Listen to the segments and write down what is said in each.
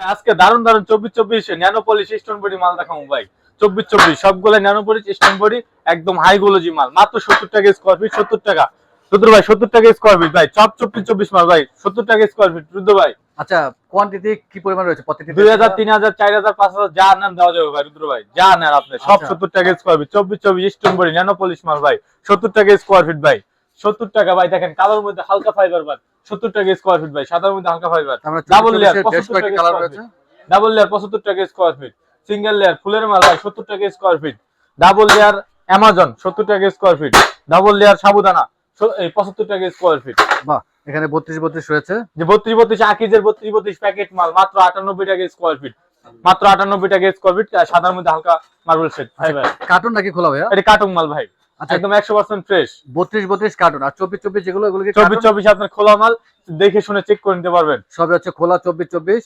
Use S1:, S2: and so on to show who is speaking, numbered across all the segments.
S1: আজকে দারুণ দারুণ চব্বিশ চব্বিশ ন্যানো পলিশ স্টোন বডি মাল দেখাবো ভাই। চব্বিশ চব্বিশ সবগুলো ন্যানো পলিশ স্টোন বডি একদম হাই গোলজি মাল। মাত্র সত্তর টাকা স্কোয়ার ফিট সত্তর টাকা। রুদ্র ভাই সত্তর টাকা স্কোয়ার ফিট ভাই সব চব্বিশ চব্বিশ মাল ভাই সত্তর টাকা স্কোয়ার ফিট রুদ্র ভাই।
S2: আচ্ছা কোয়ান্টিটি কি পরিমাণ রয়েছে? প্রত্যেকটি
S1: দুই হাজার তিন হাজার চার হাজার পাঁচ হাজার যা নেন দেওয়া যাবে ভাই রুদ্র ভাই যা নেন আপনি সব
S2: আচ্ছা।
S1: সত্তর টাকা স্কোয়ার ফিট চব্বিশ চব্বিশ স্টোন বডি ন্যানো পলিশ মাল ভাই সত্তর টাকা স্কোয়ার ফিট ভাই সত্তর টাকা ভাই দেখেন কালোর মধ্যে হালকা ফাইবার ভাই সত্তর টাকা স্কোয়ার ফিট ভাই? সাদার মধ্যে হালকা ফাইবার ডাবল লেয়ার
S2: বেশ কয়েকটি কালার
S1: ডাবল লেয়ার পঁচাত্তর টাকা স্কোয়ার ফিট সিঙ্গেল লেয়ার ফুলের মাল ভাই সত্তর টাকা square feet double layer Amazon সত্তর টাকা স্কোয়ার ফিট ডাবল লেয়ার সাবুদানা পঁচাত্তর টাকা স্কোয়ার ফিট
S2: বাহ এখানে বত্রিশ বত্রিশ রয়েছে।
S1: যে বত্রিশ বত্রিশ আকিজের বত্রিশ বত্রিশ প্যাকেট মাল মাত্র আটানব্বই টাকা স্কোয়ার ফিট মাত্র আটানব্বই টাকা স্কোয়ার ফিট সাদার মধ্যে হালকা মার্বেল সেট ভাই ভাই।
S2: কার্টুন নাকি খোলা ভাই
S1: এটা কাটুং মাল ভাই।
S2: আচ্ছা
S1: একদম একশো পার্সেন্ট ফ্রেশ
S2: বত্রিশ বত্রিশ কার্টুন আর চব্বিশ চব্বিশ যেগুলো এগুলো
S1: চব্বিশ চব্বিশ আপনার খোলা মাল দেখে শুনে চেক করে নিতে পারবেন।
S2: সবই হচ্ছে খোলা চব্বিশ চব্বিশ।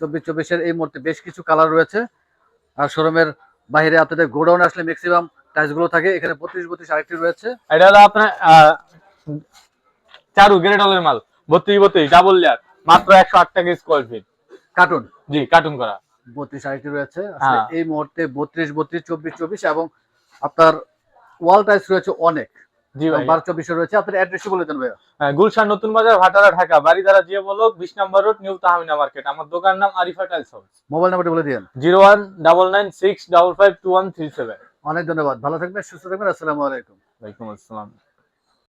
S2: চব্বিশ চব্বিশের এই মুহূর্তে বেশ কিছু কালার রয়েছে। আর শোরুমের বাইরে আপনাদের গোডাউনে আসলে ম্যাক্সিমাম টাইসগুলো থাকে। এখানে বত্রিশ বত্রিশ আরেকটি রয়েছে।
S1: এটা হলো আপনার আহ, চারু গ্রেডলের মাল। বত্রিশ বত্রিশ ডাবল লেয়ার মাত্র একশো আট টাকা স্কোয়ার ফিট
S2: কার্টুন
S1: জি কার্টুন করা।
S2: বত্রিশ আরেকটি রয়েছে।
S1: হ্যাঁ।
S2: এই মুহূর্তে বত্রিশ বত্রিশ চব্বিশ চব্বিশ এবং আপনার ওয়াল টাইস রয়েছে অনেক।
S1: জি ভাই।
S2: বারো চব্বিশে রয়েছে। আপনার অ্যাড্রেসটি বলে দেন ভাইয়া।
S1: হ্যাঁ, গুলশান নতুন বাজার ভাটারা ঢাকা বাড়ি দ্বারা যে বিশ নম্বর রোড নিউ তাহমিনা মার্কেট। আমার দোকান নাম আরিফা টাইলস হাউস।
S2: মোবাইল নাম্বারটি বলে দিন
S1: zero one double nine six double five two one three seven.
S2: অনেক ধন্যবাদ। ভালো থাকবেন সুস্থ থাকবেন। আসসালামু আলাইকুম।
S1: ওয়ালাইকুম আসসালাম।